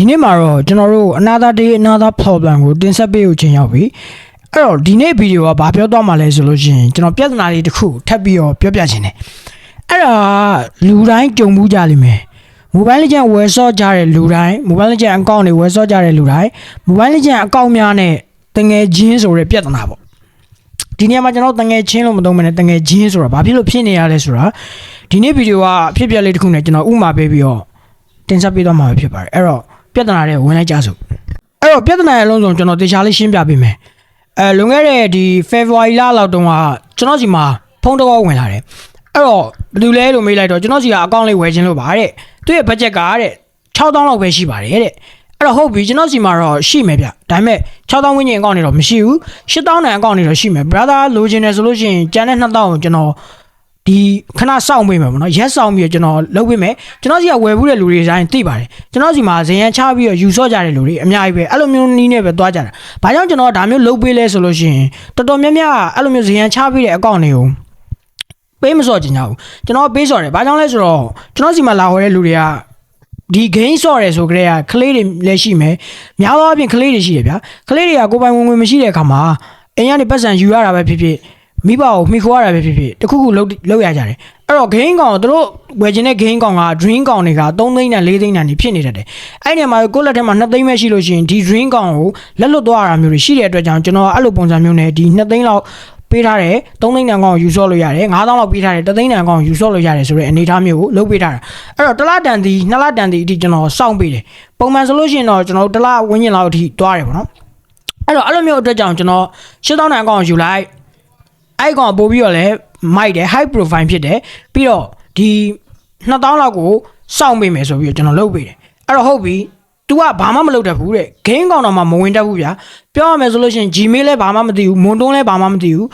ဒီနေ့မှာတော့ကျွန်တော်တို့ another day another problem ကိုတင်ဆက်ပေးဖို့ချိန်ရောက်ပြီအဲ့တော့ဒီနေ့ဗီဒီယိုကဘာပြောသွားမှာလဲဆိုလို့ရှိရင်ကျွန်တော်ပြဿနာလေးတစ်ခုထပ်ပြီးတော့ပြောပြချင်တယ်အဲ့ဒါလူတိုင်းကြုံမှုကြလိမ့်မယ် Mobile Legend ဝယ်ဆော့ကြတဲ့လူတိုင်း Mobile Legend account တွေဝယ်ဆော့ကြတဲ့လူတိုင်း Mobile Legend account များနဲ့တငယ်ချင်းဆိုတဲ့ပြဿနာပေါ့ဒီနေရာမှာကျွန်တော်တငယ်ချင်းလို့မသုံးမနဲ့တငယ်ချင်းဆိုတာဘာဖြစ်လို့ဖြစ်နေရလဲဆိုတာဒီနေ့ဗီဒီယိုကအဖြစ်အပျက်လေးတစ်ခုနဲ့ကျွန်တော်ဥမာပေးပြီးတော့တင်ဆက်ပေးသွားမှာပဲဖြစ်ပါတယ်အဲ့တော့ ပြဿနာတွေဝင်လိုက်ကြစို့အဲ့တော့ပြဿနာရဲ့အလုံးစုံကျွန်တော်တေချာလေးရှင်းပြပေးမယ်အဲလွန်ခဲ့တဲ့ဒီ February လလောက်တုန်းကကျွန်တော်စီမှာဖုန်းတစ်ကောဝင်လာတယ်အဲ့တော့ဘယ်သူလဲလို့မေးလိုက်တော့ကျွန်တော်စီကအကောင့်လေးဝယ်ခြင်းလို့ပါတဲ့သူ့ရဲ့ budget ကတဲ့6000လောက်ပဲရှိပါတယ်တဲ့အဲ့တော့ဟုတ်ပြီကျွန်တော်စီမှာတော့ရှိမယ်ဗျဒါပေမဲ့6000ဝန်းကျင်အကောင့်တွေတော့မရှိဘူး8000တန်အကောင့်တွေတော့ရှိမယ် brother လိုချင်တယ်ဆိုလို့ရှိရင်ကျန်တဲ့2000ကိုကျွန်တော် ဒီခဏစောင့်ပေးမယ်ပေါ့နော်ရက်ဆောင်ပြီးတော့ကျွန်တော်လုပ်ပေးမယ်ကျွန်တော်စီကဝယ်ဘူးတဲ့လူတွေတိုင်းသိပါတယ်ကျွန်တော်စီမှာဇင်ရန်ချပြီးတော့ယူဆော့ကြတဲ့လူတွေအများကြီးပဲအဲ့လိုမျိုးနီးနေပဲသွားကြတာဘာကြောင့်ကျွန်တော်ဒါမျိုးလုပ်ပေးလဲဆိုလို့ရှိရင်တော်တော်များများအဲ့လိုမျိုးဇင်ရန်ချပြီးတဲ့အကောင့်တွေကိုပေးမစော့ကြညာဘူးကျွန်တော်ပေးစော့တယ်ဘာကြောင့်လဲဆိုတော့ကျွန်တော်စီမှာလာဟောတဲ့လူတွေကဒီ gain ဆော့ရဲဆိုကြတဲ့ကကလေးတွေလည်းရှိမယ်များသောအားဖြင့်ကလေးတွေရှိတယ်ဗျာကလေးတွေကကိုယ်ပိုင်ဝင်ဝင်မရှိတဲ့အခါမှာအင်းရနေပတ်စံယူရတာပဲဖြစ်ဖြစ် မိဘကိုမှီခိုရတာပဲဖြစ်ဖြစ်တခုခုလုံးလုံးရကြတယ်အဲ့တော့ gain ကောင်တို့ဝယ်ခြင်းတဲ့ gain ကောင်က dream ကောင်တွေက3သိန်းနဲ့4သိန်းနဲ့နေဖြစ်နေတတ်တယ်အဲ့ဒီမှာကိုယ့်လက်ထဲမှာ2သိန်းပဲရှိလို့ရှိရင်ဒီ dream ကောင်ကိုလက်လွတ်သွားရတာမျိုးတွေရှိတဲ့အတွက်ကြောင့်ကျွန်တော်အဲ့လိုပုံစံမျိုးနဲ့ဒီ2သိန်းလောက်ပေးထားတယ်3သိန်းတန်ကောင်ကိုယူဆော့လို့ရတယ်9000လောက်ပေးထားတယ်3သိန်းတန်ကောင်ကိုယူဆော့လို့ရတယ်ဆိုတဲ့အနေအထားမျိုးကိုလုပ်ပေးထားတာအဲ့တော့တစ်လတန်ဒီနှစ်လတန်ဒီအထိကျွန်တော်စောင့်ပေးတယ်ပုံမှန်ဆိုလို့ရှိရင်တော့ကျွန်တော်တစ်လဝန်းကျင်လောက်အထိတွားတယ်ပေါ့နော်အဲ့တော့အဲ့လိုမျိုးအတွက်ကြောင့်ကျွန်တော်8000တန်ကောင်ကိုယူလိုက် အဲ့ကောင်ပို့ပြီးတော့လဲမိုက်တယ် high profile ဖြစ်တယ်ပြီးတော့ဒီ2000လောက်ကိုစောင့်ပေးမယ်ဆိုပြီးတော့ကျွန်တော်လုပ်ပေးတယ်အဲ့တော့ဟုတ်ပြီ तू ကဘာမှမလုပ်တတ်ဘူးတဲ့ game ကောင်တော့မှမဝင်တတ်ဘူးဗျာပြောရမယ်ဆိုလို့ရှိရင် Gmail လည်းဘာမှမသိဘူးမွန်တွန်းလည်းဘာမှမသိဘူး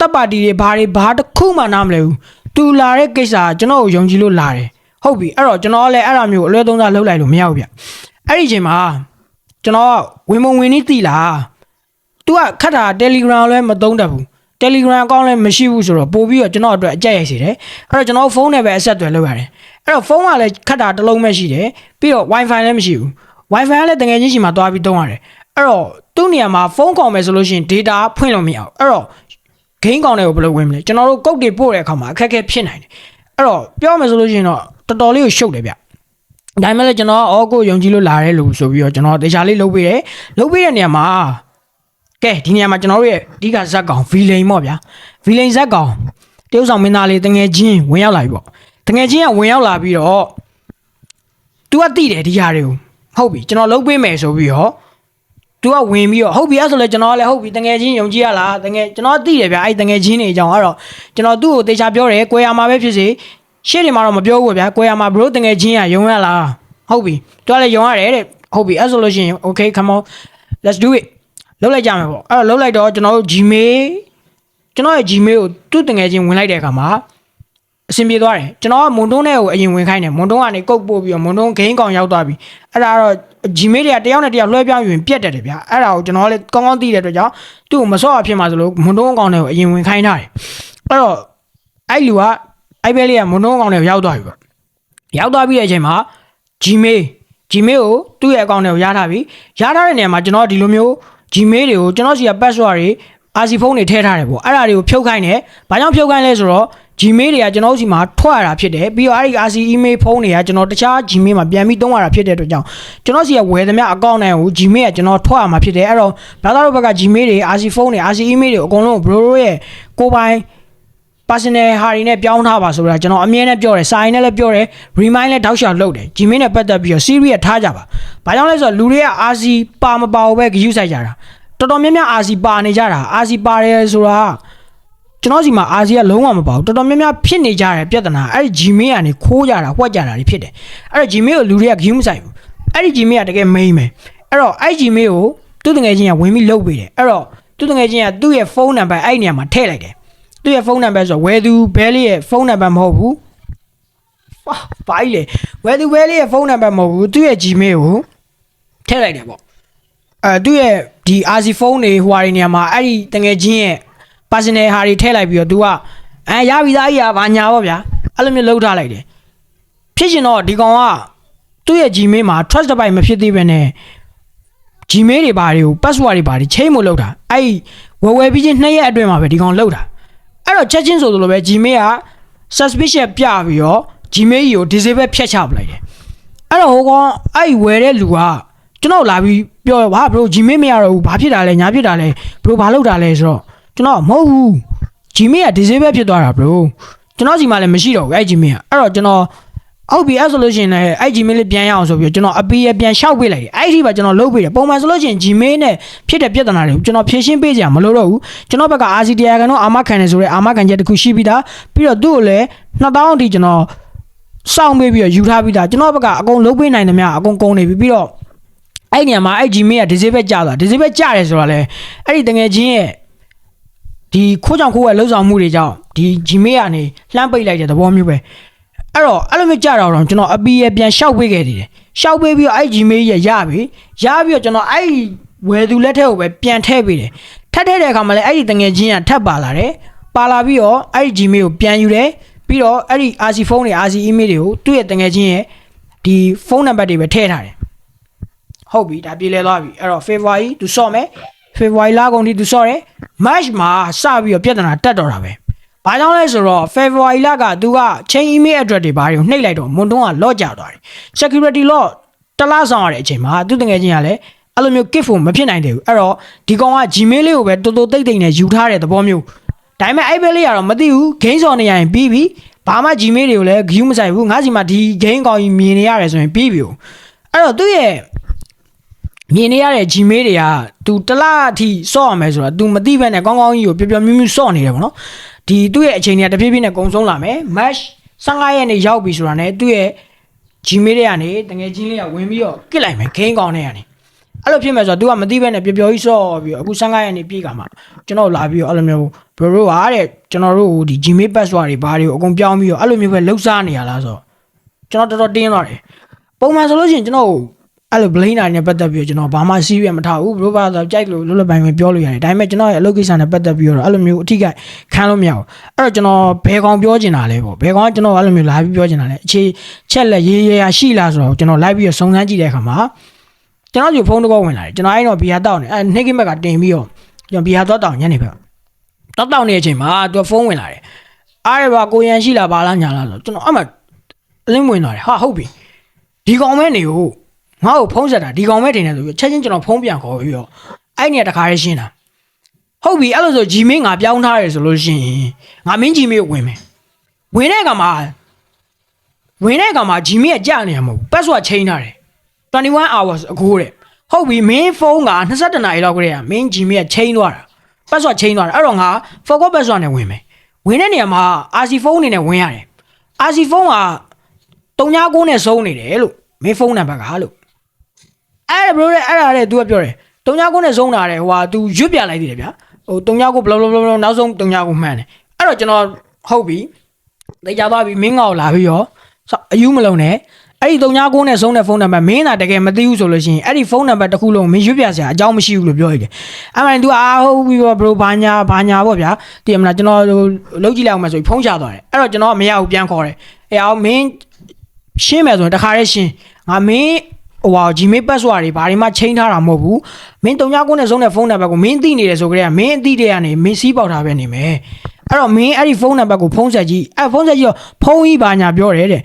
တပ်ပါတီတွေဘာတွေဘာတစ်ခုမှနားမလဲဘူး तू လာတဲ့ကိစ္စကကျွန်တော်ကိုယုံကြည်လို့လာတယ်ဟုတ်ပြီအဲ့တော့ကျွန်တော်လည်းအဲ့ဒါမျိုးအလွဲသုံးစားလုပ်လိုက်လို့မရဘူးဗျအဲ့ဒီအချိန်မှာကျွန်တော်ကဝင်မဝင်နေသိလား तू ကခတ်တာ Telegram လည်းမသုံးတတ်ဘူး Telegram အကောင့်လည်းမရှိဘူးဆိုတော့ပို့ပြီးတော့ကျွန်တော်အတွက်အကြက်ရိုက်စေတယ်အဲ့တော့ကျွန်တော်ဖုန်းနဲ့ပဲအဆက်အသွယ်လုပ်ရတယ်အဲ့တော့ဖုန်းကလည်းခတ်တာတစ်လုံးပဲရှိတယ်ပြီးတော့ Wi-Fi လည်းမရှိဘူး Wi-Fi ကလည်းတကယ်ချင်းရှိမှသွားပြီးသုံးရတယ်အဲ့တော့သူ့နေရာမှာဖုန်းကောင်မယ်ဆိုလို့ရှိရင် data ဖွင့်လို့မရဘူးအဲ့တော့ game ကောင်တွေကိုဘယ်လိုဝင်မလဲကျွန်တော်တို့ကုတ်တွေပို့တဲ့အခါမှာအခက်အခဲဖြစ်နိုင်တယ်အဲ့တော့ပြောမယ်ဆိုလို့ရှိရင်တော့တော်တော်လေးကိုရှုပ်တယ်ဗျဒါပေမဲ့လည်းကျွန်တော်အော်ကိုယုံကြည်လို့လာတဲ့လူဆိုပြီးတော့ကျွန်တော်တေချာလေးလုပ်ပေးတယ်လုပ်ပေးတဲ့နေရာမှာ ကဲဒီနေရာမှာကျွန်တော်တို့ရဲ့အဓိကဇက်ကောင် villain ပေါ့ဗျာ villain ဇက်ကောင်တရုတ်ဆောင်မင်းသားလေးတငယ်ချင်းဝင်ရောက်လာပြီပေါ့တငယ်ချင်းကဝင်ရောက်လာပြီးတော့သူကတိတယ်ဒီဟာတွေကိုဟုတ်ပြီကျွန်တော်လုပ်ပေးမယ်ဆိုပြီးတော့သူကဝင်ပြီးတော့ဟုတ်ပြီအဲ့ဆိုလဲကျွန်တော်ကလည်းဟုတ်ပြီတငယ်ချင်းယုံကြည်ရလားတငယ်ကျွန်တော်သိတယ်ဗျအဲ့တငယ်ချင်းနေအကြောင်းအဲ့တော့ကျွန်တော်သူ့ကိုတေချာပြောတယ်ကိုရမှာပဲဖြစ်စေရှေ့တွေမှာတော့မပြောဘူးဗျာကိုရမှာ bro တငယ်ချင်းကယုံရလားဟုတ်ပြီသူကလည်းယုံရတယ်တဲ့ဟုတ်ပြီအဲ့ဆိုလို့ရှိရင် okay come on let's do it လုပ်လိုက်ကြမယ်ပေါ့အဲ့တော့လုပ်လိုက်တော့ကျွန်တော်တို့ Gmail ကျွန်တော်ရဲ့ Gmail ကိုသူ့တငယ်ချင်းဝင်လိုက်တဲ့အခါမှာအဆင်ပြေသွားတယ်ကျွန်တော်ကမွန်တွန်းနဲ့ကိုအရင်ဝင်ခိုင်းတယ်မွန်တွန်းကနေကုတ်ပို့ပြီးတော့မွန်တွန်းဂိမ်းကောင်ရောက်သွားပြီအဲ့ဒါတော့ Gmail တွေကတယောက်နဲ့တယောက်လွှဲပြောင်းယူရင်ပြတ်တယ်တယ်ဗျာအဲ့ဒါကိုကျွန်တော်ကလည်းကောင်းကောင်းသိတဲ့အတွက်ကြောင့်သူ့ကိုမစော့အဖြစ်မှာဆိုလို့မွန်တွန်းကောင်တွေကိုအရင်ဝင်ခိုင်းထားတယ်အဲ့တော့အဲ့လူကအဲ့ဘဲလေးကမွန်တွန်းကောင်တွေကိုရောက်သွားပြီပေါ့ရောက်သွားပြီးတဲ့အချိန်မှာ Gmail Gmail ကိုသူ့ရဲ့အကောင့်တွေကိုရထားပြီရထားတဲ့နေရာမှာကျွန်တော်ဒီလိုမျိုး Gmail တွေကိုကျွန်တော်စီက password တွေ RC ဖုန်းတွေထည့်ထားတယ်ပေါ့အဲ့ဒါတွေကိုဖြုတ်ခိုင်းတယ်။ဘာကြောင့်ဖြုတ်ခိုင်းလဲဆိုတော့ Gmail တွေကကျွန်တော်တို့စီမှာထွက်ရတာဖြစ်တယ်ပြီးတော့အဲ့ဒီ RC email ဖုန်းတွေကကျွန်တော်တခြား Gmail မှာပြန်ပြီးသုံးရတာဖြစ်တဲ့အတွက်ကြောင့်ကျွန်တော်စီကဝယ်သမျှ account နဲ့ကို Gmail ကကျွန်တော်ထွက်ရမှာဖြစ်တယ်အဲ့တော့ဘာသာတို့ဘက်က Gmail တွေ RC ဖုန်းတွေ RC email တွေအကုန်လုံး bro ရဲ့ကိုယ်ပိုင် personal ဟာတွေနဲ့ပြောင်းထားပါဆိုတာကျွန်တော်အမြဲတမ်းပြောတယ်စာရင်းနဲ့လည်းပြောတယ် remind လည်းတောက်လျှောက်လုပ်တယ် Gmail နဲ့ပတ်သက်ပြီးတော့ serious ထားကြပါဘာကြောင့်လဲဆိုတော့လူတွေက RC ပါမပါဘူးပဲ use ဆိုင်ကြတာတော်တော်များများ RC ပါနေကြတာ RC ပါတယ်ဆိုတာကျွန်တော်စီမှာ RC ကလုံးဝမပါဘူးတော်တော်များများဖြစ်နေကြတယ်ပြဿနာအဲ့ဒီ Gmail ကနေခိုးကြတာဝှက်ကြတာတွေဖြစ်တယ်အဲ့တော့ Gmail ကိုလူတွေက game မဆိုင်ဘူးအဲ့ဒီ Gmail ကတကယ် main ပဲအဲ့တော့အဲ့ Gmail ကိုသူ့တငယ်ချင်းကဝင်ပြီးလုပ်ပေးတယ်အဲ့တော့သူ့တငယ်ချင်းကသူ့ရဲ့ဖုန်းနံပါတ်အဲ့ဒီနေရာမှာထည့်လိုက်တယ် သူ့ရဲ့ဖုန်းနံပါတ်ဆိုတော့ဝယ်သူဘဲလေးရဲ့ဖုန်းနံပါတ်မဟုတ်ဘူးဖာဘာကြီးလေဝယ်သူဘဲလေးရဲ့ဖုန်းနံပါတ်မဟုတ်ဘူးသူ့ရဲ့ Gmail ကိုထည့်လိုက်တယ်ပေါ့ အဲသူ့ရဲ့ဒီ RC ဖုန်းတွေဟိုဟာတွေနေရာမှာအဲ့ဒီတငယ်ချင်းရဲ့ personal ဟာတွေထည့်လိုက်ပြီးတော့ तू ကအဲရပြီသားကြီးอ่ะဘာညာပေါ့ဗျာအဲ့လိုမျိုးလှုပ်ထားလိုက်တယ်ဖြစ်ရှင်တော့ဒီကောင်က သူ့ရဲ့ Gmail မှာ trust တစ်ပိုင်မဖြစ်သေးပဲနဲ့ Gmail တွေဘာတွေကို password တွေဘာတွေချိန်မလို့တာအဲ့ဒီဝယ်ဝယ်ပြီးချင်းနှစ်ရက်အတွင်းမှာပဲဒီကောင်လောက်တာ အဲ့တော့ချက်ချင်းဆိုသလိုပဲ Gmail က suspicious ပြပြီးတော့ Gmail ကြီးကို disable ဖြတ်ချပလိုက်တယ်အဲ့တော့ဟိုကောင်အဲ့ဒီဝယ်တဲ့လူကကျွန်တော်လာပြီးပြောဟာ bro Gmail မရတော့ဘူးဘာဖြစ်တာလဲညာဖြစ်တာလဲ bro ဘာလုပ်တာလဲဆိုတော့ကျွန်တော်မဟုတ်ဘူး Gmail က disable ဖြစ်သွားတာ bro ကျွန်တော်စီမှာလည်းမရှိတော့ဘူးအဲ့ Gmail ကအဲ့တော့ကျွန်တော် ဟုတ်ပြီအဲ့ဆိုလို့ရှိရင်လည်းအဲ့ Gmail လေးပြန်ရအောင်ဆိုပြီးတော့ကျွန်တော်အပီရပြန်လျှောက်ပေးလိုက်တယ်အဲ့ဒီမှာကျွန်တော်လုပ်ပေးတယ်ပုံမှန်ဆိုလို့ရှိရင် Gmail နဲ့ဖြစ်တဲ့ပြဿနာတွေကိုကျွန်တော်ဖြေရှင်းပေးကြရမလို့တော့ဘူးကျွန်တော်ဘက်က RCTI ကတော့အာမခံတယ်ဆိုရဲအာမခံချက်တစ်ခုရှိပြီးသားပြီးတော့သူ့ကိုလည်း2000အထိကျွန်တော်စောင့်ပေးပြီးတော့ယူထားပြီးသားကျွန်တော်ဘက်ကအကုန်လုပ်ပေးနိုင်တယ်များအကုန်ကုန်နေပြီပြီးတော့အဲ့ဒီနေရာမှာအဲ့ Gmail က disable ကျသွား disable ကျတယ်ဆိုတာလဲအဲ့ဒီတငယ်ချင်းရဲ့ဒီခိုးကြောင်ခိုးဝဲလှုပ်ဆောင်မှုတွေကြောင့်ဒီ Gmail ကနေလှမ်းပိတ်လိုက်တဲ့သဘောမျိုးပဲ အဲ့တော့အဲ့လိုမျိုးကြတော့တော့ကျွန်တော်အပီရပြန်ရှောက်ပေးခဲ့သေးတယ်ရှောက်ပေးပြီးတော့အဲ့ Gmail ရရပြီရပြီးတော့ကျွန်တော်အဲ့ဝယ်သူလက်ထက်ကိုပဲပြန်ထည့်ပေးတယ်ထပ်ထည့်တဲ့အခါမှာလည်းအဲ့ဒီတငယ်ချင်းကထပ်ပါလာတယ်ပါလာပြီးတော့အဲ့ဒီ Gmail ကိုပြန်ယူတယ်ပြီးတော့အဲ့ဒီ RC ဖုန်းတွေ RC email တွေကိုသူ့ရဲ့တငယ်ချင်းရဲ့ဒီဖုန်းနံပါတ်တွေပဲထည့်ထားတယ်ဟုတ်ပြီဒါပြေလည်သွားပြီအဲ့တော့ February သူစော့မယ် February လကုန်ထိသူစော့တယ် March မှာစပြီးတော့ပြဿနာတက်တော့တာပဲ ဘာကြောင့်လဲဆိုတော့ February လကသူက chain email address တွေဘာတွေကိုနှိပ်လိုက်တော့မွန်တုံးကလော့ကျသွားတယ် security law တလားဆောင်ရတဲ့အချိန်မှာသူတငယ်ချင်းကလည်းအဲ့လိုမျိုး gift ကိုမဖြစ်နိုင်တယ်ဘူးအဲ့တော့ဒီကောင်က Gmail လေးကိုပဲတော်တော်တိတ်တိတ်နဲ့ယူထားတဲ့သဘောမျိုးဒါပေမဲ့အဲ့ဘက်လေးကတော့မသိဘူး game စော်နေရရင်ပြီးပြီဘာမှ Gmail တွေကိုလည်း view မဆိုင်ဘူးငါစီမှာဒီ game ကောင်ကြီးမြင်နေရတယ်ဆိုရင်ပြီးပြီအဲ့တော့သူ့ရဲ့မြင်နေရတဲ့ Gmail တွေက तू တစ်လအထိစော့ရမယ်ဆိုတာ तू မသိဘဲနဲ့ကောင်းကောင်းကြီးကိုပျော်ပျော်မြူးမြူးစော့နေတယ်ပေါ့နော် ဒီသူ့ရဲ့အချိန်တွေကတဖြည်းဖြည်းနဲ့ကုံဆုံးလာမယ် March 15ရက်နေ့ရောက်ပြီဆိုတာ ਨੇ သူ့ရဲ့ Gmail တွေကနေတငယ်ချင်းလေးကဝင်ပြီးတော့ကစ်လိုက်မယ်ဂိမ်းကောင်းတွေကနေအဲ့လိုဖြစ်မယ်ဆိုတော့ तू ကမသိဘဲနဲ့ပျော်ပျော်ကြီးစော့ပြီးတော့အခု15ရက်နေ့ပြည့်ကမှာကျွန်တော်လာပြီးတော့အဲ့လိုမျိုး bro တို့ဟာတဲ့ကျွန်တော်တို့ဒီ Gmail password တွေဘာတွေကိုအကုန်ပြောင်းပြီးတော့အဲ့လိုမျိုးပဲလှုပ်ရှားနေရလားဆိုတော့ကျွန်တော်တော်တော်တင်းသွားတယ်ပုံမှန်ဆိုလို့ရှိရင်ကျွန်တော် အဲ့လို blame နိုင်နဲ့ပတ်သက်ပြီးတော့ကျွန်တော်ဘာမှစီးရမထားဘူးဘလို့ပါဆိုကြိုက်လို့လွတ်လပ်ပိုင်ပဲပြောလို့ရတယ်ဒါပေမဲ့ကျွန်တော်ရဲ့အလုပ်ကိစ္စနဲ့ပတ်သက်ပြီးတော့အဲ့လိုမျိုးအထီးကခံလို့မရဘူးအဲ့တော့ကျွန်တော်ဘယ်ကောင်ပြောချင်တာလဲပေါ့ဘယ်ကောင်ကကျွန်တော်အဲ့လိုမျိုးလာပြီးပြောချင်တာလဲအခြေချက်လက်ရေးရရရှိလားဆိုတော့ကျွန်တော်လိုက်ပြီးတော့စုံစမ်းကြည့်တဲ့အခါမှာကျွန်တော်ဒီဖုန်းတစ်ခုဝင်လာတယ်ကျွန်တော်အဲ့တော့ဘီယာတောက်နေအဲ့နှိကိမက်ကတင်ပြီးတော့ကျွန်တော်ဘီယာတော့တောက်ညနေဘက်တောက်တောက်နေတဲ့အချိန်မှာသူဖုန်းဝင်လာတယ်အားရပါကိုရန်ရှိလားဘာလားညာလားဆိုကျွန်တော်အမှအလင်းဝင်လာတယ်ဟာဟုတ်ပြီဒီကောင်မဲနေကို ငါ့ကိုဖုံးဆက်တာဒီကောင်ပဲတင်တယ်ဆိုပြီးချက်ချင်းကျွန်တော်ဖုံးပြန်ခေါ်ပြီးတော့အဲ့နေရာတခါရရှင်းတာဟုတ်ပြီအဲ့လိုဆို Gmail ငါပြောင်းထားတယ်ဆိုလို့ရှိရင်ငါမင်း Gmail ကိုဝင်မယ်ဝင်တဲ့အခါမှာဝင်တဲ့အခါမှာ Gmail ကကြာနေရမဟုတ်ဘူး password change ထားတယ်21 hours ago တဲ့ဟုတ်ပြီမင်းဖုန်းက22နာရီလောက်ခရဲမင်း Gmail က change သွားတာ password change သွားတာအဲ့တော့ငါ forgot password နဲ့ဝင်မယ်ဝင်တဲ့နေရာမှာ RC ဖုန်းအနေနဲ့ဝင်ရတယ် RC ဖုန်းက39နဲ့ဆုံးနေတယ်လို့မင်းဖုန်းနံပါတ်ကလို့ အဲ့ဒါ bro တဲ့အဲ့ဒါတဲ့ तू ကပြောတယ်တုံညာကုန်းနဲ့ဇုံတာတယ်ဟိုဟာ तू ရွတ်ပြလိုက်သေးတယ်ဗျာဟိုတုံညာကုန်းဘလောဘလောဘလောနောက်ဆုံးတုံညာကုန်းမှန်တယ်အဲ့တော့ကျွန်တော်ဟုတ်ပြီသိကြသွားပြီမင်းငါ့ကိုလာပြီးတော့အယူမလုံးနဲ့အဲ့ဒီတုံညာကုန်းနဲ့ဇုံတဲ့ဖုန်းနံပါတ်မင်းသာတကယ်မသိဘူးဆိုလို့ရှိရင်အဲ့ဒီဖုန်းနံပါတ်တစ်ခုလုံးမင်းရွတ်ပြစရာအကြောင်းမရှိဘူးလို့ပြောရတယ်အဲ့မှန် तू အာဟုတ်ပြီ bro ဘာညာဘာညာပေါ့ဗျာတည်မလားကျွန်တော်လုံးကြည့်လိုက်အောင်မယ်ဆိုပြီးဖုန်းချသွားတယ်အဲ့တော့ကျွန်တော်မရဘူးပြန်ခေါ်တယ်အဲ့အောင်မင်းရှင်းမယ်ဆိုရင်တခါတည်းရှင်းငါမင်း ဟိုဟာ Gmail password တွေဘာတွေမှချိန်ထားတာမဟုတ်ဘူးမင်းတုံညာကုန်းနဲ့ဆုံးတဲ့ဖုန်းနံပါတ်ကိုမင်းသိနေတယ်ဆိုကြတဲ့မင်းအသိတဲ့ကနေမင်းစီးပေါက်ထားပဲနေမယ်အဲ့တော့မင်းအဲ့ဒီဖုန်းနံပါတ်ကိုဖုန်းဆက်ကြည့်အဲ့ဖုန်းဆက်ကြည့်တော့ဖုန်းကြီးဘာညာပြောတယ်တဲ့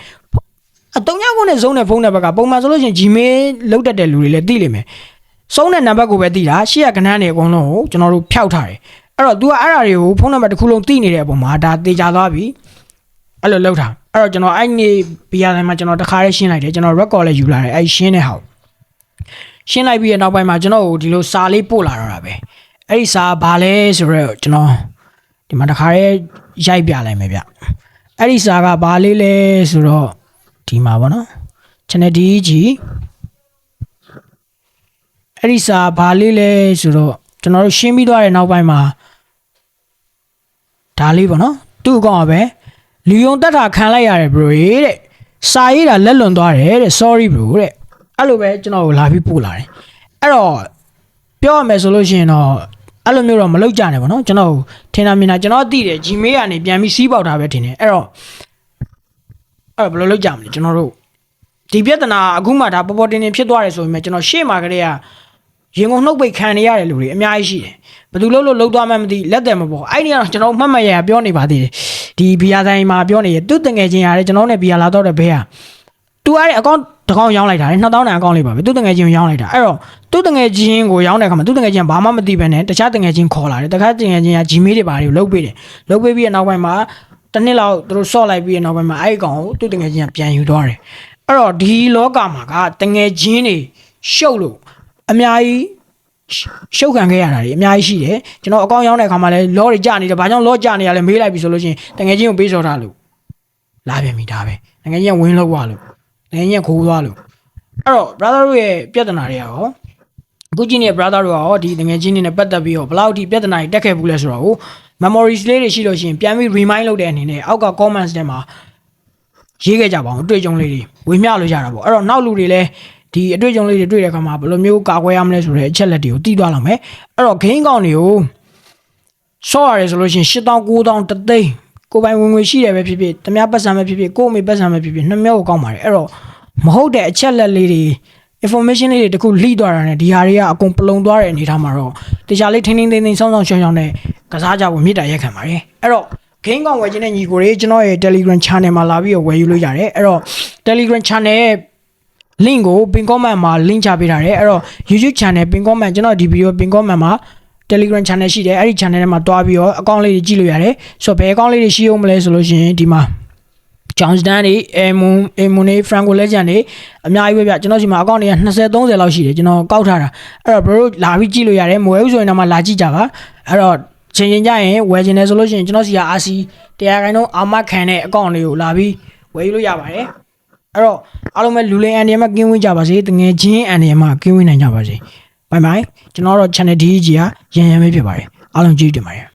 အတုံညာကုန်းနဲ့ဆုံးတဲ့ဖုန်းနံပါတ်ကပုံမှန်ဆိုလို့ရှိရင် Gmail လောက်တတ်တဲ့လူတွေလည်းသိလိမ့်မယ်ဆုံးတဲ့နံပါတ်ကိုပဲသိတာရှေ့ကကဏ္ဍတွေအကုန်လုံးကိုကျွန်တော်တို့ဖျောက်ထားတယ်အဲ့တော့ तू ကအဲ့ဒါတွေကိုဖုန်းနံပါတ်တစ်ခုလုံးသိနေတဲ့အပေါ်မှာဒါသေချာသွားပြီအဲ့လိုလောက်တာ အဲ့တော့ကျွန်တော်အဲ့ဒီဘီယာတိုင်းမှာကျွန်တော်တခါလေးရှင်းလိုက်တယ်ကျွန်တော် record လည်းယူလာတယ်အဲ့ရှင်းတဲ့ဟာကိုရှင်းလိုက်ပြီးတဲ့နောက်ပိုင်းမှာကျွန်တော်ဒီလိုစာလေးပို့လာတော့တာပဲအဲ့ဒီစာဘာလဲဆိုတော့ကျွန်တော်ဒီမှာတခါလေးရိုက်ပြလိုက်မယ်ဗျအဲ့ဒီစာကဘာလေးလဲဆိုတော့ဒီမှာပေါ့နော် channel DG အဲ့ဒီစာဘာလေးလဲဆိုတော့ကျွန်တော်တို့ရှင်းပြီးသွားတဲ့နောက်ပိုင်းမှာဒါလေးပေါ့နော်သူ့အကောင့်ကပဲ လီယွန်တက်တာခံလိုက်ရတယ် bro တဲ့စာရေးတာလက်လွန်သွားတယ်တဲ့ sorry bro တဲ့အဲ့လိုပဲကျွန်တော်ကိုလာပြီးပို့လာတယ်အဲ့တော့ပြောရမယ်ဆိုလို့ရှိရင်တော့အဲ့လိုမျိုးတော့မလုပ်ကြနဲ့ပေါ့နော်ကျွန်တော်ထင်တာမြင်တာကျွန်တော်သိတယ် Gmail ကနေပြန်ပြီးစီးပေါက်တာပဲထင်တယ်အဲ့တော့အဲ့တော့ဘယ်လိုလုပ်ကြမလဲကျွန်တော်တို့ဒီပြဿနာအခုမှဒါပေါ်ပေါ်တင်တင်ဖြစ်သွားတယ်ဆိုပေမဲ့ကျွန်တော်ရှေ့မှာကလေးကရင်ကုန်နှုတ်ပိတ်ခံနေရတယ်လူတွေအများကြီးရှိတယ်ဘယ်သူလို့လို့လှုပ်သွားမှမသိလက်တယ်မပေါ်အဲ့ဒီကတော့ကျွန်တော်မှတ်မှတ်ရရပြောနေပါသေးတယ် ဒီဘီယာဆိုင်မှာပြောနေရသူတငယ်ချင်းရတယ်ကျွန်တော်နဲ့ဘီယာလာတော့တဲ့ဘဲဟာသူအဲ့ဒီအကောင့်တစ်ကောင့်ရောင်းလိုက်တာလေ2000တန်အကောင့်လေးပါပဲသူတငယ်ချင်းကိုရောင်းလိုက်တာအဲ့တော့သူတငယ်ချင်းကိုရောင်းတဲ့အခါမှာသူတငယ်ချင်းကဘာမှမသိဘဲနဲ့တခြားတငယ်ချင်းခေါ်လာတယ်တခြားတငယ်ချင်းက Gmail တွေဘာတွေကိုလုတ်ပေးတယ်လုတ်ပေးပြီးတဲ့နောက်ပိုင်းမှာတစ်နှစ်လောက်သူတို့ဆော့လိုက်ပြီးတဲ့နောက်ပိုင်းမှာအဲ့ဒီကောင်ကိုသူတငယ်ချင်းကပြန်ယူသွားတယ်အဲ့တော့ဒီလောကမှာကတငယ်ချင်းတွေရှုပ်လို့အများကြီး ရှုပ်ခံခဲ့ရတာတွေအများကြီးရှိတယ်ကျွန်တော်အကောင့်ရောက်တဲ့အခါမှာလည်းလောတွေကြာနေတယ်ဘာကြောင့်လောကြာနေရလဲမေးလိုက်ပြီဆိုလို့ရှိရင်တကယ်ချင်းကိုပေးစော်ထားလို့လာပြန်ပြီဒါပဲတကယ်ချင်းကဝင်းလောက်သွားလို့တကယ်ချင်းကခိုးသွားလို့အဲ့တော့ brother တို့ရဲ့ပြဿနာတွေကရောအခုကြည့်နေတဲ့ brother တို့ကရောဒီတကယ်ချင်းတွေနဲ့ပတ်သက်ပြီးတော့ဘယ်လောက်ထိပြဿနာတွေတက်ခဲ့ဘူးလဲဆိုတော့ဟို memories လေးတွေရှိလို့ရှိရင်ပြန်ပြီး remind လုပ်တဲ့အနေနဲ့အောက်က comments ထဲမှာရေးခဲ့ကြပါအောင်အတွေ့အကြုံလေးတွေဝေမျှလို့ရတာပေါ့အဲ့တော့နောက်လူတွေလည်း ဒီအတွေ့အကြုံလေးတွေတွေ့တဲ့အခါမှာဘယ်လိုမျိုးကာကွယ်ရမလဲဆိုတဲ့အချက်လက်တွေကိုသိသွားလောက်မယ်အဲ့တော့ gain ကောင်တွေကိုဆော့ရတယ်ဆိုလို့ရှိရင်8000 9000တသိန်းကိုယ်ပိုင်ဝင်ငွေရှိတယ်ပဲဖြစ်ဖြစ်တမများပတ်စံပဲဖြစ်ဖြစ်ကိုယ့်အမေပတ်စံပဲဖြစ်ဖြစ်နှစ်မျိုးကိုကောင်းပါတယ်အဲ့တော့မဟုတ်တဲ့အချက်လက်လေးတွေ information လေးတွေတခုလိသွားတာ ਨੇ ဒီဟာတွေကအကုန်ပလုံသွားတဲ့အနေအထားမှာတော့တခြားလေးထင်းထင်းသိမ်းသိမ်းဆောင်းဆောင်းရှောင်းရှောင်းနဲ့ကစားကြဖို့မြစ်တာရက်ခံပါတယ်အဲ့တော့ gain ကောင်ဝယ်ခြင်းနဲ့ညီကိုတွေကျွန်တော်ရဲ့ Telegram channel မှာလာပြီးတော့ဝယ်ယူလို့ရတယ်အဲ့တော့ Telegram channel ရဲ့ link ကို pin comment မှာ link ချပေးထားတယ်အဲ့တော့ YouTube channel pin comment ကျွန်တော်ဒီ video pin comment မှာ Telegram channel ရှိတယ်အဲ့ဒီ channel ထဲမှာတွားပြီးတော့ account လေးတွေကြည့်လို့ရတယ်ဆိုတော့ဘယ် account လေးတွေရှိအောင်မလဲဆိုလို့ရှိရင်ဒီမှာ John Stan တွေ Emon Emon တွေ Franco Legend တွေအများကြီးပဲဗျကျွန်တော်ဒီမှာ account တွေက20 30လောက်ရှိတယ်ကျွန်တော်ကောက်ထားတာအဲ့တော့ bro လာပြီးကြည့်လို့ရတယ်မဝဲဘူးဆိုရင်တော့မှလာကြည့်ကြပါအဲ့တော့ချင်းချင်းကြရင်ဝယ်ခြင်းတယ်ဆိုလို့ရှိရင်ကျွန်တော်စီက RC တရားခိုင်တော့အာမခံတဲ့ account လေးကိုလာပြီးဝယ်ယူလို့ရပါတယ် အဲ့တော့အားလုံးပဲလူလိန်အန်ဒီယမ်မှာကင်းဝေးကြပါစေတငယ်ချင်းအန်ဒီယမ်မှာကင်းဝေးနိုင်ကြပါစေဘိုင်ဘိုင်ကျွန်တော်တို့ channel DG ကရန်ရန်ပဲဖြစ်ပါတယ်အားလုံးကြည့်တင်ပါတယ်